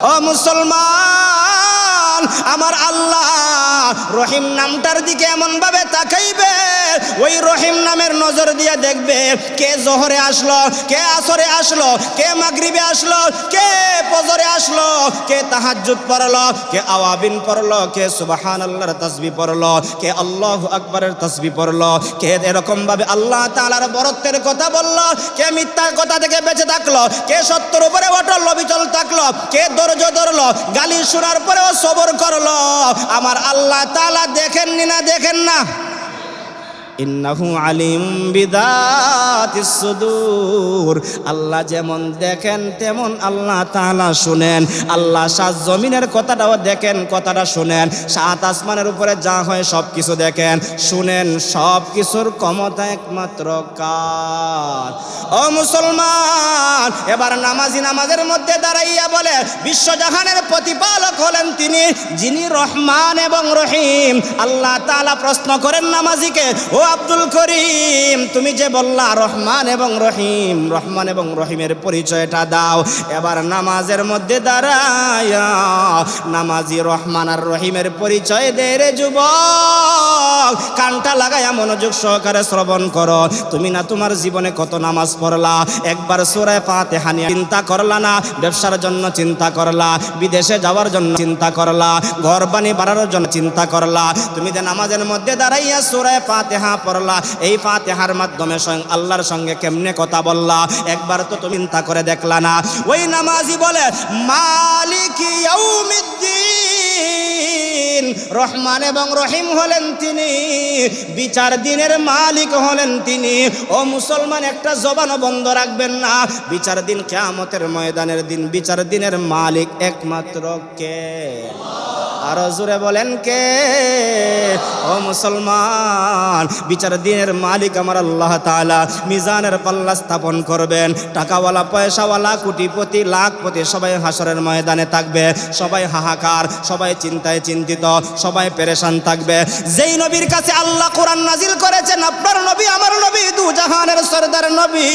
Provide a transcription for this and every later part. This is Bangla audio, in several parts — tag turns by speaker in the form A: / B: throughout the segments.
A: ও মুসলমান আমার আল্লাহ রহিম নামটার দিকে এমন ভাবে তাকাইবে। ওই রহিম নামের নজর দিয়ে দেখবে, কে জোহরে আসলো, কে আসরে আসলো, কে মাগরিবে আসলো, কে ফজরে আসলো, কে তাহাজ্জুদ পড়ল, কে আওয়াবিন পড়ল, কে সুবহান আল্লাহর তাসবিহ পড়ল, কে আল্লাহু আকবারের তাসবিহ পড়ল, কে এরকম ভাবে আল্লাহ তালার বরত্বের কথা বলল, কে মিথ্যার কথা থেকে বেঁচে থাকল, কে সত্যের উপরে অটল অবিচল থাকল, কে ধৈর্য ধরলো, গালি শোনার পরেও সবর করল। আমার আল্লাহ তাআলা দেখেননি না দেখেন না? ইন্নাহু আলিম বিদাতিস সুদূর। আল্লাহ যেমন দেখেন, তেমন আল্লাহ তাআলা শুনেন। আল্লাহ সাত জমিনের কথাটাও দেখেন, কথাটা শুনেন। সাত আসমানের উপরে যা হয় সব কিছু দেখেন। শুনেন সব কিছুর ক্ষমতা একমাত্র কার? ও মুসলমান, এবার নামাজি নামাজের মধ্যে দাঁড়াইয়া বলে, বিশ্বজাহানের প্রতিপালক হলেন তিনি, যিনি রহমান এবং রহিম। আল্লাহ তাআলা প্রশ্ন করেন নামাজিকে, ও আব্দুল করিম, তুমি যে বললা রহমান এবং রহিম, রহমান এবং রহিমের পরিচয়টা দাও। এবার নামাজের মধ্যে দাঁড়ায়া নামাজি রহমান আর রহিমের পরিচয় দে রে যুবক, কানটা লাগায়া মনোযোগ সহকারে শ্রবণ করো। তুমি না তোমার জীবনে কত নামাজ পড়লা? একবার সোরায় পাতে হানিয়া চিন্তা করলা না? ব্যবসার জন্য চিন্তা করলা? বিদেশে যাওয়ার জন্য চিন্তা করলা? ঘর বানি বাড়ানোর জন্য চিন্তা করলা? তুমি যে নামাজের মধ্যে দাঁড়াইয়া সোরায় পাতেহা পড়লা, এই পাতেহার মাধ্যমে স্বয়ং আল্লাহর সঙ্গে কেমনে কথা বললা? একবার তো তুমি চিন্তা করে দেখলা না। ওই নামাজি বলে, মালিক রহমান এবং রহিম হলেন তিনি, বিচার দিনের মালিক হলেন তিনি। ও মুসলমান, একটা জবানও বন্ধ রাখবেন না। বিচার দিন কেয়ামতের ময়দানের দিন, বিচার দিনের মালিক একমাত্র কে? আরও জোরে বলেন কে? ও মুসলমান, বিচার দিনের মালিক আমার আল্লাহ তাআলা মিজানের পাল্লা স্থাপন করবেন। টাকাওয়ালা, পয়সাওয়ালা, কোটিপতি, লাখপতি সবাই হাসরের ময়দানে থাকবে। সবাই হাহাকার, সবাই চিন্তায় চিন্তিত, সবাই পেরেশান থাকবে। যেই নবীর কাছে আল্লাহ কোরআন নাজিল করেছেন, আপনার নবী, আমার নবী, দু জাহানের সরদার নবী,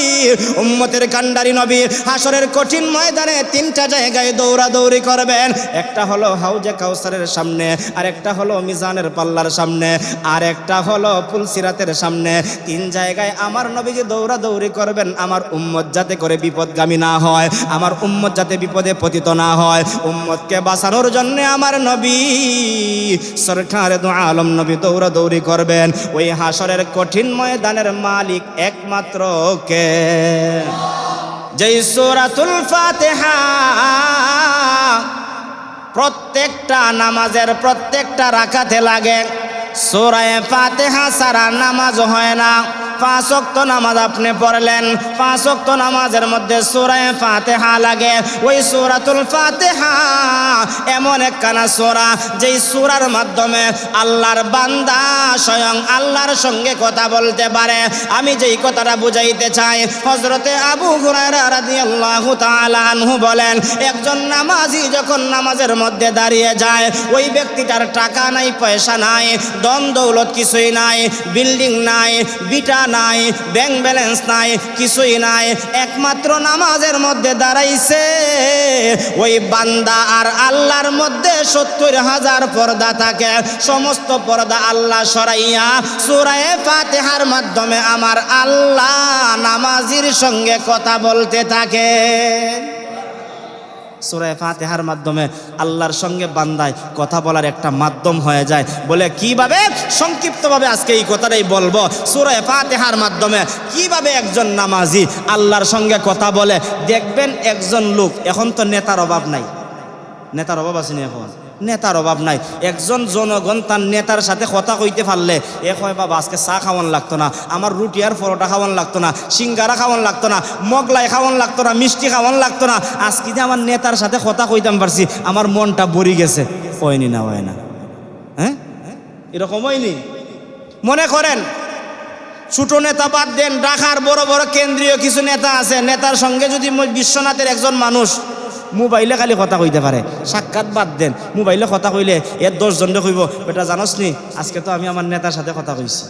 A: উম্মতের কান্ডারি নবী, হাসরের কঠিন ময়দানে তিনটা জায়গায় দৌড়াদৌড়ি করবেন। একটা হলো হাউজে কাউসারের সামনে আর একটা হলো মিজানের পাল্লার সামনে আর একটা হলো পুলসিরাতের সামনে। তিন জায়গায় আমার নবীজি দৌড়াদৌড়ি করবেন, আমার উম্মত যাতে করে বিপদগামী না হয়, আমার উম্মত যাতে বিপদে পতিত না হয়। উম্মতকে বাঁচানোর জন্য আমার নবী, সরকার আলম নবী দৌড়াদৌড়ি করবেন। ওই হাসরের কঠিন ময়দানের মালিক একমাত্র কে? যেই সূরাতুল ফাতিহা প্রত্যেকটা নামাজের প্রত্যেকটা রাখাতে লাগে। সোরায় ফাতেহা সারা নামাজ হয় না। পাঁচ ওয়াক্ত নামাজ আপনি পড়লেন, পাঁচ ওয়াক্ত নামাজের মধ্যে সোরায় ফাতেহা লাগে। ওই সোরাতুল ফাতেহা এমন একখানা সোরা, যেই সোরার মাধ্যমে আল্লাহর বান্দা স্বয়ং আল্লাহর সঙ্গে কথা বলতে পারে। আমি যেই কথাটা বুঝাইতে চাই হজরতে আবু তাআলা আনহু বলেন, একজন নামাজি যখন নামাজের মধ্যে দাঁড়িয়ে যায়, ওই ব্যক্তিটার টাকা নাই, পয়সা নাই দম দৌলত কিছুই নাই, বিল্ডিং নাই, বিটা নাই ব্যাংক ব্যালেন্স নাই, কিছুই নাই, একমাত্র নামাজের মধ্যে দাঁড়াইছে। ওই বান্দা আর আল্লাহর মধ্যে সত্তর হাজার পর্দা থাকে, সমস্ত পর্দা আল্লাহ সরাইয়া সুরায়ে ফাতেহার মাধ্যমে আমার আল্লাহ নামাজির সঙ্গে কথা বলতে থাকে। সুরায় ফাতেহার মাধ্যমে আল্লাহর সঙ্গে বান্দায় কথা বলার একটা মাধ্যম হয়ে যায়। বলে কীভাবে সংক্ষিপ্তভাবে আজকে এই কথাটাই বলব? সুরায় ফাতেহার মাধ্যমে কীভাবে একজন নামাজি আল্লাহর সঙ্গে কথা বলে? দেখবেন একজন লোক, এখন তো নেতার অভাব নাই। নেতার অভাব আছে না এখন? নেতার অভাব নাই। একজন জনগণ তার নেতার সাথে কথা কইতে পারলে, এ কয় বাবা, আজকে চা খাওয়ান লাগতো না, আমার রুটি আর পরোটা খাওয়ান লাগতো না, সিঙ্গারা খাওয়ান লাগতো না, মগলাই খাওয়ান লাগতো না, মিষ্টি খাওয়ান লাগতো না, আজকে যে আমার নেতার সাথে কথা কইতাম পারছি, আমার মনটা ভরি গেছে। হয়নি না, হয় না। হ্যাঁ? এরকম হয়নি? মনে করেন, ছোট নেতা বাদ দেন, ঢাকার বড় বড় কেন্দ্রীয় কিছু নেতা আছে, নেতার সঙ্গে যদি বিশ্বনাথের একজন মানুষ মোবাইলে খালি কথা কইতে পারে। সাক্ষাৎ বাদ দেন। মোবাইলে কথা কইলে এর দশজনকে কইব এটা জানোস নি আজকে তো আমি আমার নেতার সাথে কথা কইছি।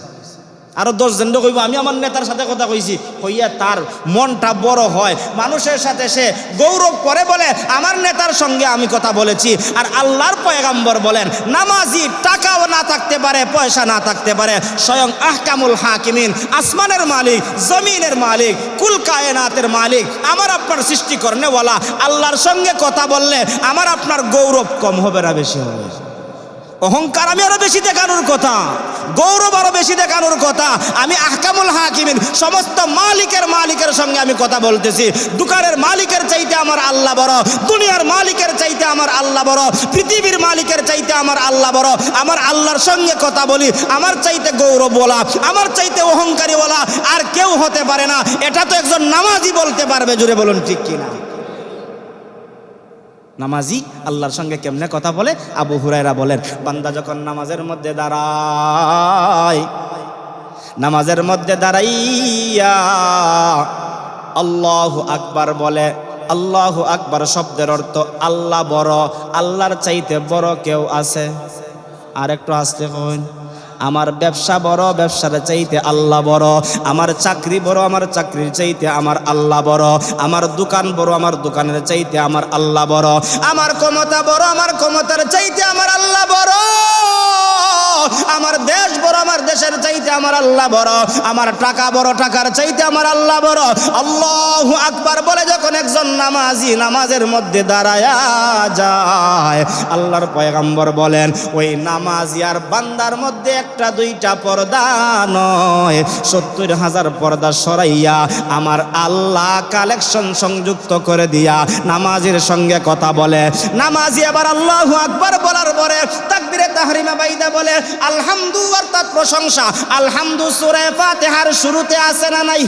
A: আরও দশজন লোক কইব, আমি আমার নেতার সাথে কথা কইছি। হইয়া তার মনটা বড় হয়। মানুষের সাথে সে গৌরব করে বলে, আমার নেতার সঙ্গে আমি কথা বলেছি। আর আল্লাহর পয়গাম্বর বলেন, নামাজি টাকাও না থাকতে পারে, পয়সা না থাকতে পারে। স্বয়ং আহকামুল হাকিমিন, আসমানের মালিক, জমিনের মালিক, কুল কায়নাতের মালিক, আমার আপনার সৃষ্টি করনেওয়ালা আল্লাহর সঙ্গে কথা বললে আমার আপনার গৌরব কম হবে না, বেশি হবে। অহংকার আমি আরও বেশি দেখানোর কথা, গৌরব আরও বেশি দেখানোর কথা, আমি আহকামুল হাকিমিন, সমস্ত মালিকের মালিকের সঙ্গে আমি কথা বলতেছি। দোকানের মালিকের চাইতে আমার আল্লাহ বড়, দুনিয়ার মালিকের চাইতে আমার আল্লাহ বড়, পৃথিবীর মালিকের চাইতে আমার আল্লাহ বড়, আমার আল্লাহর সঙ্গে কথা বলি, আমার চাইতে গৌরব বলা আমার চাইতে অহংকারী বলা আর কেউ হতে পারে না। এটা তো একজন নামাজি বলতে পারবে জুড়ে বলুন ঠিক কিনা? নামাজি আল্লাহর সঙ্গে কেমনে কথা বলে? আবু হুরাইরা বলেন, বান্দা যখন নামাজের মধ্যে দাঁড়ায়, নামাজের মধ্যে দাঁড়াইয়া আল্লাহ আকবার বলে, আল্লাহ আকবার শব্দের অর্থ আল্লাহ বড়, আল্লাহর চাইতে বড় কেউ আছে? আর একটু আসতে কইন। আমার ব্যবসা বড়, ব্যবসার চাইতে আল্লাহ বড়। আমার চাকরি বড়, আমার চাকরির চাইতে আমার আল্লাহ বড়। আমার দোকান বড়, আমার দোকানের চাইতে আমার আল্লাহ বড়। আমার ক্ষমতা বড়, আমার ক্ষমতার চাইতে আমার আল্লাহ বড়। আমার দেশ বড়, আমার দেশের চাইতে আমার আল্লাহ বড়। আমার টাকা বড়, টাকার চাইতে আমার আল্লাহ বড়। আল্লাহ আকবার বলে যখন একজন নামাজি নামাজের মধ্যে দাঁড়ায়া যায়, আল্লাহর পয়গাম্বর বলেন, ওই নামাজি আর বান্দার মধ্যে একটা, দুইটা পর্দা নয়, সত্তর হাজার পর্দা সরাইয়া আমার আল্লাহ কালেকশন সংযুক্ত করে দিয়া নামাজের সঙ্গে কথা বলে। নামাজি আবার আল্লাহ আকবার বলার পরে তাকবিরে তাহরিমা বাইদা বলে আলহামদু অর্থাৎ প্রশংসা। আলহামদু সুরে ফাতেহার শুরুতে আসে না নাই?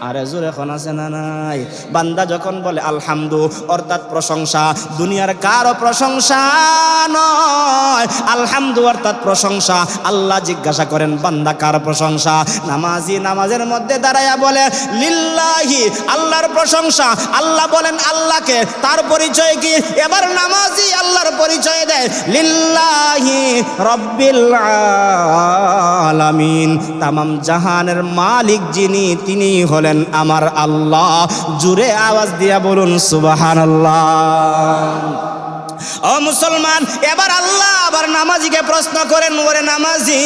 A: আরে জোর এখন আছে না নাই? বান্দা যখন বলে, আলহামদু অর্থাৎ প্রশংসা, দুনিয়ার কারও প্রশংসা নয়। আলহামদু অর্থাৎ প্রশংসা। আল্লাহ জিজ্ঞাসা করেন, বান্দা কার প্রশংসা? নামাজি নামাজের মধ্যে দাঁড়াইয়া বলে, লিল্লাহি, আল্লাহর প্রশংসা। আল্লাহ বলেন, আল্লাহকে। তার পরিচয় কি? এবার নামাজি আল্লাহর পরিচয় দেয়, লিল্লাহি রব্বিল আলামিন। তামাম জাহানের মালিক যিনি তিনি হলেন আমার আল্লাহ। জুড়ে আওয়াজ দিয়া বলুন সুবাহান ও মুসলমান, এবার আল্লাহ আবার নামাজিকে প্রশ্ন করেন, ওরে নামাজি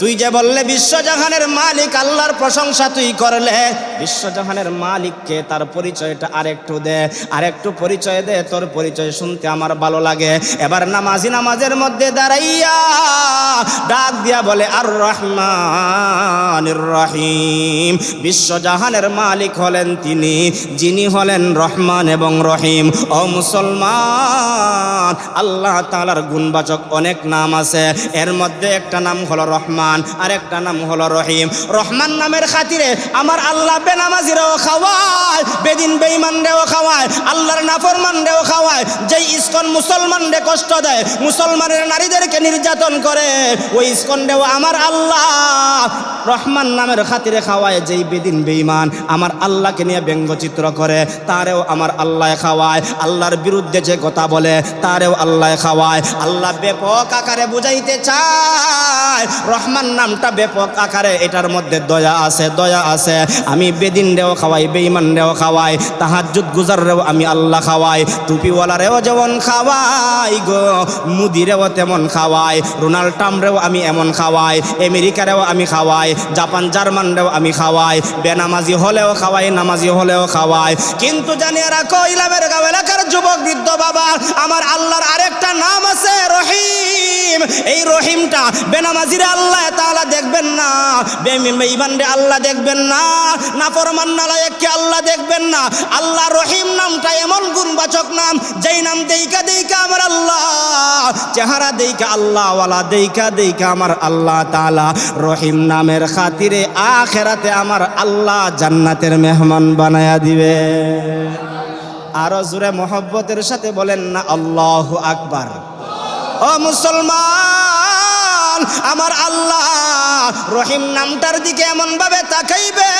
A: তুই যে বললে বিশ্বজাহানের মালিক, আল্লাহর প্রশংসা তুই করলে। বিশ্বজাহানের মালিককে তার পরিচয়টা আরেকটু দে, আরেকটু পরিচয় দে, তোর পরিচয় শুনতে আমার ভালো লাগে। এবার নামাজি নামাজের মধ্যে দাঁড়াইয়া ডাক দিয়া বলে আর রহমান রহিম। বিশ্বজাহানের মালিক হলেন তিনি, যিনি হলেন রহমান এবং রহিম। ও মুসলমান, আল্লাহ তালার গুণবাচক অনেক নাম আছে। এর মধ্যে একটা নাম হলো রহমান। আর একটা নাম হলো রহিম। রহমান নামের খাতিরে আমার আল্লাহ বেনামাজিরাও খাওয়ায়, বেদিন বেইমান রেও খাওয়ায়, আল্লাহর নাফরমান রেও খাওয়ায়, যেই ইস্কন মুসলমান রে কষ্ট দেয়, মুসলমানের নারীদেরকে নির্যাতন করে, ওই ইস্কন রেও আমার আল্লাহ রহমান নামের খাতিরে খাওয়ায় যেই বেদিন বেইমান আমার আল্লাহকে নিয়ে ব্যঙ্গচিত্র করে, তারেও আমার আল্লাহ খাওয়ায়। আল্লাহর বিরুদ্ধে যে কথা বলে, তারেও আল্লাহ খাওয়ায়। আল্লাহ ব্যাপক আকারে বুঝাইতে চায়। রহমান নামটা ব্যাপক আকারে, এটার মধ্যে দয়া আছে দয়া আছে। আমি বেদিন রেও খাওয়াই বেইমান রেও খাওয়াই তাহাজুদ গুজার রেও আমি আল্লাহ খাওয়াই। টুপিওয়ালারেও যেমন খাওয়াই গো, মুদিরেও তেমন খাওয়াই। রোনাল্ড ট্রাম্পরেও আমি এমন খাওয়াই, আমেরিকারেও আমি খাওয়াই। জাপান জার্মানরেও আমি খাওয়াই। বেনামাজি হলেও খাওয়াই, নামাজি হলেও খাওয়াই। কিন্তু জানিয়ে রাখো ইলামের গাঁও এলাকার যুবক, বৃদ্ধ বাবা, আমার আল্লাহর আরেকটা নাম আছে রহিম। এই রহিমটা বেনামাজিরে আল্লাহ তাআলা দেখবেন না বেঈমানরে আল্লাহ দেখবেন না, নাফরমান নালায়েককে আল্লাহ দেখবেন না। আল্লাহ রহিম নামটা এমন গুণবাচক নাম, যেই নাম দেইকা দেইকা আমার আল্লাহ, চেহারা দেইকা আল্লাহ ওয়ালা দেইকা দেইকা আমার আল্লাহ তাআলা। রহিম নামের খাতিরে আখেরাতে আমার আল্লাহ জান্নাতের মেহমান বানায়া দিবে। আরও জোরে মোহব্বতের সাথে বলেন না, আল্লাহ আকবার। ও মুসলমান, আমার আল্লাহ রহিম নামটার দিকে এমন ভাবে তাকাইবে।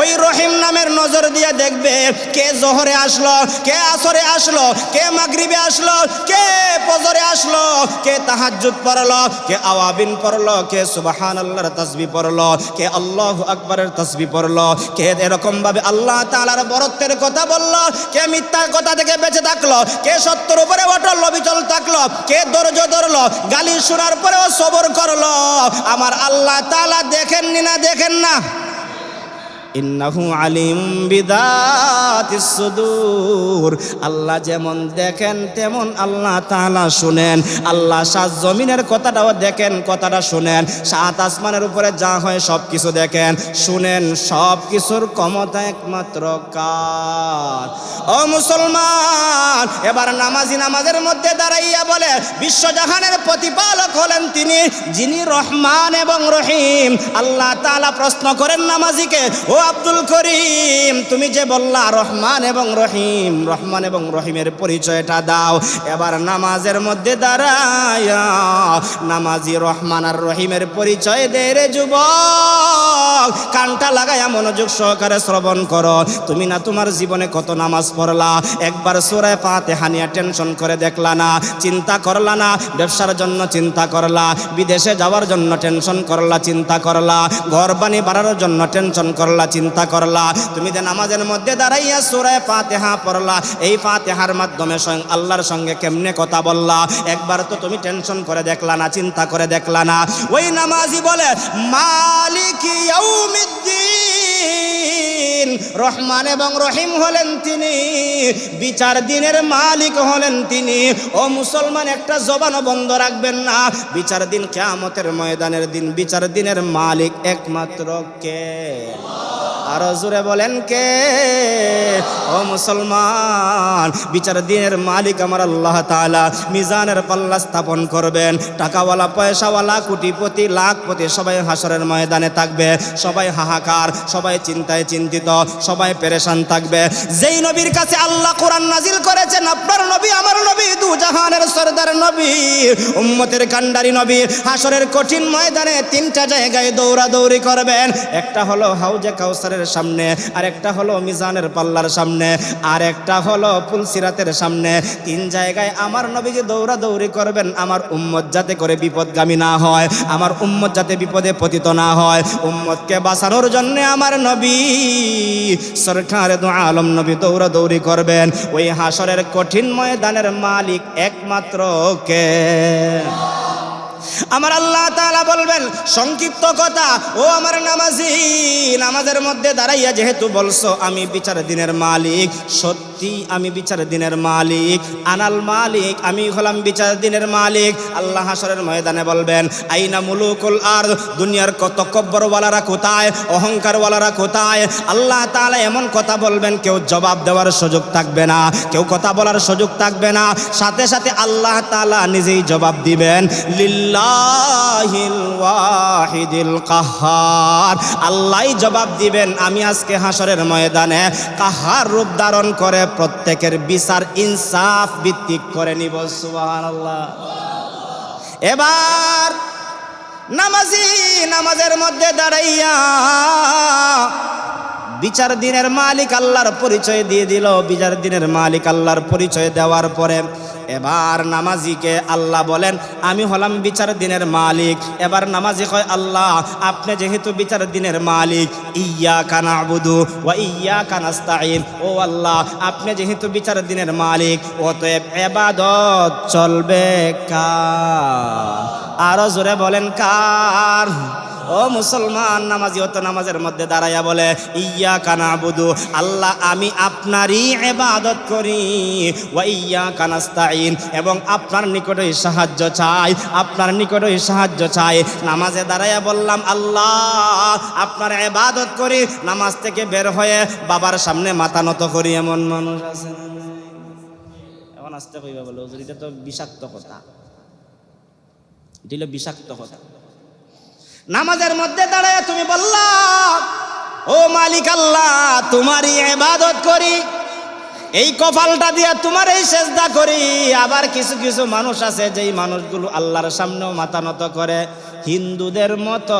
A: ওই রহিম নামের নজর দিয়ে দেখবে কে জোহরে আসলো, কে আসরে আসলো, কে মাগরিবে আসলো, কে ফজরে আসলো, কে তাহাজ্জুদ পড়ল, কে আওয়াবিন পড়ল, কে সুবহান আল্লাহর তাসবি পড়ল, কে আল্লাহ আকবরের তাসবি পড়ল, কে এরকম ভাবে আল্লাহ তাআলার বরত্বের কথা বলল, কে মিথ্যার কথা থেকে বেঁচে থাকল, কে সত্যের উপরে অটল বিচল থাকল, কে ধৈর্য ধরলো, গালি শোনার পরেও সবর করল। আমার আল্লাহ তাআলা দেখেননি না দেখেন না? ইন্নাহু আলিম বিদাতিস সুদূর। আল্লাহ যেমন দেখেন, তেমন আল্লাহ তাআলা শুনেন। আল্লাহ সাত জমিনের কথাটাও দেখেন, কথাটা শুনেন। সাত আসমানের উপরে যা হয় সব কিছু দেখেন। শুনেন সব কিছুর ক্ষমতা একমাত্র কার? ও মুসলমান, এবার নামাজি নামাজের মধ্যে দাঁড়াইয়া বলে, বিশ্বজাহানের প্রতিপালক হলেন তিনি, যিনি রহমান এবং রহিম। আল্লাহ তাআলা প্রশ্ন করেন নামাজিকে, ও আব্দুল করিম, তুমি যে বললা রহমান এবং রহিম, রহমান এবং রহিমের পরিচয়টা দাও। এবার নামাজের মধ্যে দাঁড়ায় নামাজি রহমান আর রহিমের পরিচয় দে রে যুবক। কানটা লাগায়া মনোযোগ সহকারে শ্রবণ করো। তুমি না তোমার জীবনে কত নামাজ পড়লা? একবার সোরায় পাতে হানিয়া টেনশন করে দেখলা না, চিন্তা করলা না, ব্যবসার জন্য চিন্তা করলা, বিদেশে যাওয়ার জন্য টেনশন করলা, চিন্তা করলা ঘর বানি বাড়ানোর জন্য টেনশন করলা চিন্তা করলা। তুমি যে নামাজের মধ্যে দাঁড়াইয়া সুরায় ফাতেহা পড়লা, এই ফাতেহার মাধ্যমে স্বয়ং আল্লাহর সঙ্গে কেমনে কথা বললা? একবার তো তুমি টেনশন করে দেখলা না, চিন্তা করে দেখলা না। ওই নামাজি বলে, মালিক ইয়াউমিদ্দিন। রহমান এবং রহিম হলেন তিনি, বিচার দিনের মালিক হলেন তিনি। ও মুসলমান, একটা জবানও বন্ধ রাখবেন না। বিচার দিন কেয়ামতের ময়দানের দিন, বিচার দিনের মালিক একমাত্র কে? আরও জুড়ে বলেন কে? মুসলমান। বিচার দিনের মালিক আমার আল্লাহ তালা মিজানের পাল্লা স্থাপন করবেন। টাকাওয়ালা, পয়সাওয়ালা, কোটিপতি, লাখপতি সবাই হাসরের ময়দানে থাকবে। সবাই হাহাকার, সবাই চিন্তায় চিন্তিত, সবাই পেরেশান থাকবে। যেই নবীর কাছে আল্লাহ কোরআন নাজিল করেছেন, আপনার নবী, আমার নবী, দু জাহানের সরদার নবী, উম্মতের কান্ডারি নবী, হাসরের কঠিন ময়দানে তিনটা জায়গায় দৌড়াদৌড়ি করবেন। একটা হলো হাউজে কাউসারের সামনে আর একটা হলো মিজানের পাল্লার সামনে। আর একটা হলো পুলসিরাতের সামনে। তিন জায়গায় আমার নবীজি দৌড়াদৌড়ি করবেন, আমার উম্মত যাতে করে বিপদগামী না হয়, আমার উম্মত যাতে বিপদে পতিত না হয়। উম্মতকে বাঁচানোর জন্য আমার নবী, সরকার আলম নবী দৌড়াদৌড়ি করবেন। ওই হাসরের কঠিন ময়দানের মালিক একমাত্র কে? আমার আল্লাহ তালা বলবেন, সংক্ষিপ্ত কথা, ও আমার নামাজি, নামাজের মধ্যে দাঁড়াইয়া যেহেতু বলছো, আমি বিচার দিনের মালিক, সত্যি আমি বিচার দিনের মালিক, আনাল মালিক, আমি হলাম বিচার দিনের মালিক। আল্লাহ হাসরের ময়দানে বলবেন, আইনা মুলুকুল আর দুনিয়ার কত কব্বরওয়ালারা কোথায়, অহংকারওয়ালারা কোথায়? আল্লাহ তাআলা এমন কথা বলবেন, কেউ জবাব দেওয়ার সুযোগ থাকবে না, কেউ কথা বলার সুযোগ থাকবে না। সাথে সাথে আল্লাহ তাআলা নিজেই জবাব দিবেন, লিল্লাহিল ওয়াহিদিল কাহার। আল্লাহই জবাব দিবেন, আমি আজকে হাসরের ময়দানে কাহার রূপ ধারণ করে প্রত্যেকের বিচার ইনসাফ ভিত্তিক করে নিব, সুবহানাল্লাহ। এবার নামাজি নামাজের মধ্যে দাঁড়াইয়া বিচার দিনের মালিক আল্লাহর পরিচয় দিয়ে দিল। বিচার দিনের মালিক আল্লাহর পরিচয় দেওয়ার পরে এবার নামাজিকে আল্লাহ বলেন, আমি হলাম বিচার দিনের মালিক। এবার নামাজি কয়, আল্লাহ, আপনি যেহেতু বিচার দিনের মালিক ইয়া কানা আবুদু ওয়া ইয়া কানাস্তাইন ও আল্লাহ, আপনি যেহেতু বিচার দিনের মালিক, অতএব এবাদত চলবে কার? আরও জোরে বলেন, কার? ও মুসলমান, নামাজি অত নামাজের মধ্যে দাঁড়াইয়া বলে ইয়া কানা বুধু আল্লাহ আমি আপনারই এবাদত করি। ওয়া ইয়া কানাস্তাইন এবং আপনার নিকটই সাহায্য চাই, আপনার নিকটই সাহায্য চাই। নামাজে দাঁড়াইয়া বললাম, আল্লাহ, আপনার এবাদত করি। নামাজ থেকে বের হয়ে বাবার সামনে মাথা নত করি, এমন মানুষ আছে? এখন আসতে কইবা বলে এটা তো বিষাক্ত কথা। দিল বিষাক্ত কথা। নামাজের মধ্যে দাঁড়ায় তুমি বললা, ও মালিক আল্লাহ, তোমারই ইবাদত করি, এই কপালটা দিয়ে তোমার এই সেজদা করি। আবার কিছু কিছু মানুষ আছে, যেই মানুষগুলো আল্লাহর সামনেও মাথা নত করে। হিন্দুদের মতো,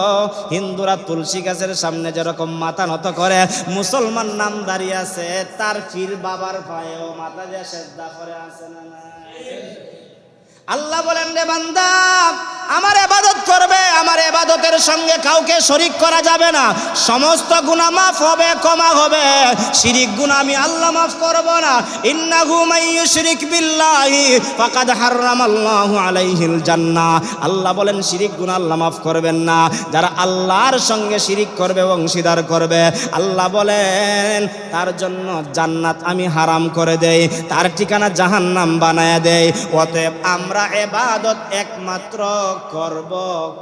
A: হিন্দুরা তুলসী গাছের সামনে যেরকম মাথা নত করে, মুসলমান নাম দাঁড়িয়ে আছে, তার ফির বাবার পায়েও মাথা দিয়ে সেজদা করে আছে না। আল্লাহ বলেন, রে বান্দা আমার এবাদত করবে, আমার এবাদতের সঙ্গে কাউকে শরিক করা যাবে না। সমস্ত গুনাহ মাফ হবে, ক্ষমা হবে। শিরিক গুনাহ আমি আল্লাহ মাফ করব না। ইন্নাহু মাইয়ুশরিক বিল্লাহি, ফাকাদ হারামাল্লাহু আলাইহিল জান্নাহ। আল্লাহ বলেন, শিরিক গুনাহ আল্লাহ মাফ করবেন না। যারা আল্লাহর সঙ্গে শিরিক করবে অংশীদার করবে, আল্লাহ বলেন, তার জন্য জান্নাত আমি হারাম করে দেই, তার ঠিকানা জাহান্নাম বানায় দেই। অতএব আমরা এবাদত একমাত্র করব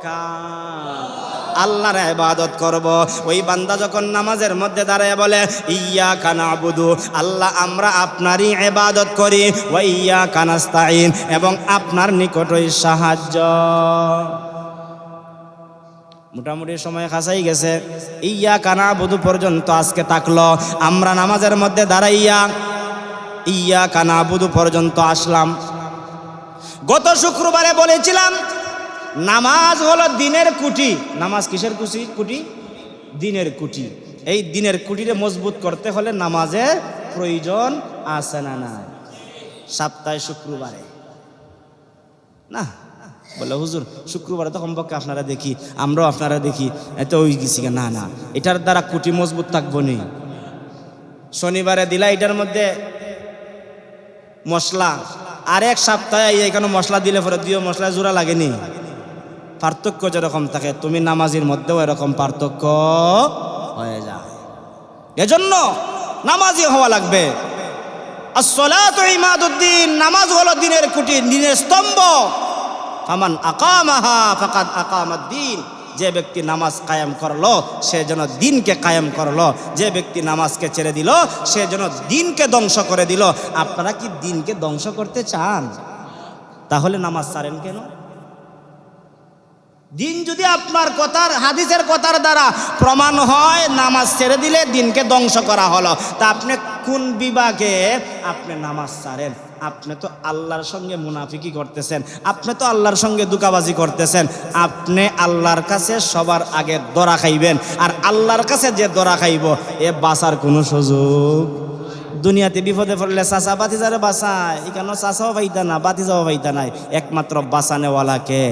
A: কার? আল্লাহর ইবাদত করব। ওই বান্দা যখন নামাজের মধ্যে দাঁড়ায় বলে, ইয়া কানা বুধু আল্লাহ আমরা আপনারই ইবাদত করি। ওয়া ইয়া কানাস্তাইন এবং আপনার নিকটই সাহায্য। মোটামুটি সময় খাসাই গেছে। ইয়া কানা পর্যন্ত আজকে থাকল আমরা নামাজের মধ্যে দাঁড়াইয়া ইয়া কানা বুধু পর্যন্ত আসলাম। গত শুক্রবারে বলেছিলাম নামাজ হলো দিনের কুটি। নামাজ কিসের কুচি? কুটি? দিনের কুটি। এই দিনের কুটিরে মজবুত করতে হলে নামাজের প্রয়োজন আছে না না সপ্তাহে শুক্রবারে। না? বলে, হুজুর, শুক্রবারে তো কমপক্ষে আপনারা দেখি, আমরাও আপনারা দেখি। এত ওই গেছি না না। এটার দ্বারা কুটি মজবুত থাকব নি। শনিবারে দিলা এটার মধ্যে মশলা আর এক সপ্তাহে এখানে মশলা দিলে পরে দুই মশলা জোড়া লাগেনি। পার্থক্য যেরকম থাকে, তুমি নামাজির মধ্যেও এরকম পার্থক্য হয়ে যায়। এজন্য নামাজি হওয়া লাগবে। ইমাদুদ্দিন, নামাজ হলো দিনের কুটি, দিনের স্তম্ভ। ফামান আকামাহা ফাকাদ আকামাদ্দিন। যে ব্যক্তি নামাজ কায়েম করল, সে যেন দিনকে কায়েম করল। যে ব্যক্তি নামাজকে ছেড়ে দিল, সে যেন দিনকে ধ্বংস করে দিল। আপনারা কি দিনকে ধ্বংস করতে চান? তাহলে নামাজ ছাড়েন কেন? দিন যদি আপনার কথার, হাদিসের কথার দ্বারা প্রমাণ হয়, নামাজ ছেড়ে দিলে দিনকে ধ্বংস করা হলো। তা আপনি কোন বিভাগে আপনি নামাজ ছাড়েন? আপনি তো আল্লাহর সঙ্গে মুনাফিকি করতেছেন। আপনি তো আল্লাহর সঙ্গে দুকাবাজি করতেছেন। আপনি আল্লাহর কাছে সবার আগে দরা খাইবেন। আর আল্লাহর কাছে যে দরা খাইব, এ বাঁচার কোনো সুযোগ দুনিয়াতে বিপদে পড়লে চাচা বাতিজারে বাঁচায়। এখানে চাচাও পাইতা না বাতিজাও পাইতা নাই। একমাত্র বাঁচানেওয়ালাকে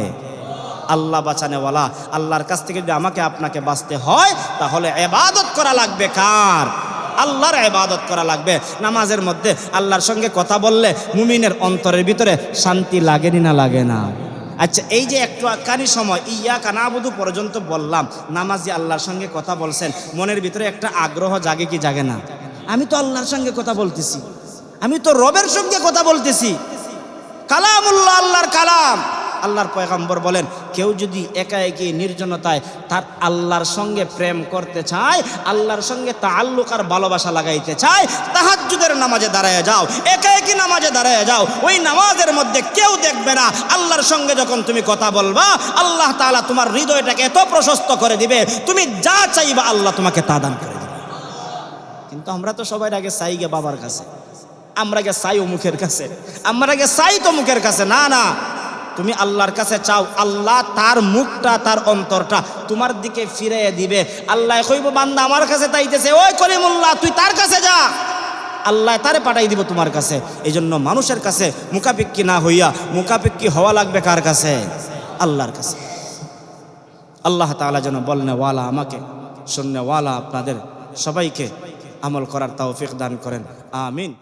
A: আল্লাহ বাঁচানেওয়ালা। আল্লাহর কাছ থেকে যদি আমাকে আপনাকে বাঁচতে হয়, তাহলে এবাদত করা লাগবে কার? আল্লাহর এবাদত করা লাগবে। নামাজের মধ্যে আল্লাহর সঙ্গে কথা বললে মুমিনের অন্তরের ভিতরে শান্তি লাগেনি না লাগে না? আচ্ছা এই যে একটু কানি সময় ইয়া কানাবুদু পর্যন্ত বললাম, নামাজি আল্লাহর সঙ্গে কথা বলছেন, মনের ভিতরে একটা আগ্রহ জাগে কি জাগে না? আমি তো আল্লাহর সঙ্গে কথা বলতেছি। আমি তো রবের সঙ্গে কথা বলতেছি। কালামুল্লাহ আল্লাহর কালাম। আল্লাহর পয়গম্বর বলেন, কেউ যদি একা একই নির্জনতায় তার আল্লাহর সঙ্গে প্রেম করতে চায়, আল্লাহর সঙ্গে তাল্লুক আর ভালোবাসা লাগাইতে চায়, তাহাজ্জুদের নামাজে দাঁড়ায় যাও, একা একই নামাজে দাঁড়ায় যাও, ওই নামাজের মধ্যে কেউ দেখবে না, আল্লাহর সঙ্গে যখন তুমি কথা বলবা, আল্লাহ তাআলা তোমার হৃদয়টাকে এত প্রশস্ত করে দিবে, তুমি যা চাইবা আল্লাহ তোমাকে তা দান করে দেবে। কিন্তু আমরা তো সবাই আগে চাই গে বাবার কাছে, আমরা গে চাই মুখের কাছে, আমরা গে তো মুখের কাছে, না না তুমি আল্লাহর কাছে চাও, আল্লাহ তার মুখটা, তার অন্তরটা তোমার দিকে ফিরে দিবে। আল্লাহ কইব, বান্দা, আমার কাছে তাইতেছে ওই করিমুল্লাহ, তুই তার কাছে যা। আল্লাহ তারে পাঠাই দিব তোমার কাছে। এই জন্য মানুষের কাছে মুখাপিক্কি না হইয়া মুখাপিক্কি হওয়া লাগবে কার কাছে? আল্লাহর কাছে। আল্লাহ তাআলা যেন বলনে, ওয়ালা আমাকে, শূন্য ওয়ালা আপনাদের সবাইকে আমল করার তৌফিক দান করেন। আমিন।